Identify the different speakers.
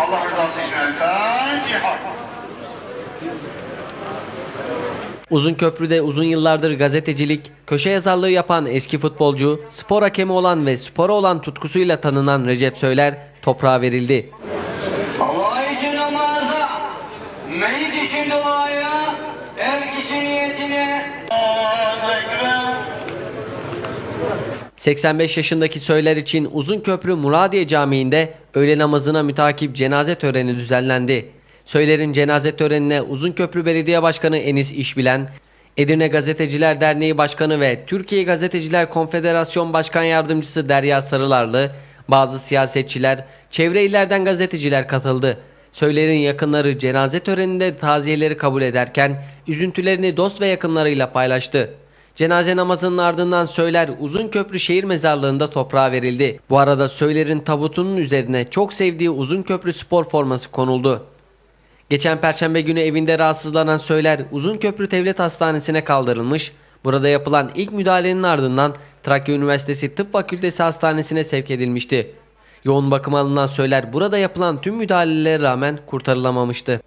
Speaker 1: Allah rızası için Erkan Cihan.
Speaker 2: Uzunköprü'de uzun yıllardır gazetecilik, köşe yazarlığı yapan eski futbolcu, spor hakemi olan ve spora olan tutkusuyla tanınan Recep Söyler toprağa verildi.
Speaker 3: Allah için namaza, meyyit için duaya, her kişi niyetine
Speaker 1: Allahu Ekber.
Speaker 2: 85 yaşındaki Söyler için Uzunköprü Muradiye Camii'nde öğle namazına mütakip cenaze töreni düzenlendi. Söyler'in cenaze törenine Uzunköprü Belediye Başkanı Enis İşbilen, Edirne Gazeteciler Derneği Başkanı ve Türkiye Gazeteciler Konfederasyon Başkan Yardımcısı Derya Sarılarlı, bazı siyasetçiler, çevre illerden gazeteciler katıldı. Söyler'in yakınları cenaze töreninde taziyeleri kabul ederken üzüntülerini dost ve yakınlarıyla paylaştı. Cenaze namazının ardından Söyler Uzunköprü Şehir Mezarlığı'nda toprağa verildi. Bu arada Söyler'in tabutunun üzerine çok sevdiği Uzunköprü spor forması konuldu. Geçen perşembe günü evinde rahatsızlanan Söyler Uzunköprü Devlet Hastanesi'ne kaldırılmış. Burada yapılan ilk müdahalenin ardından Trakya Üniversitesi Tıp Fakültesi Hastanesi'ne sevk edilmişti. Yoğun bakıma alınan Söyler burada yapılan tüm müdahalelere rağmen kurtarılamamıştı.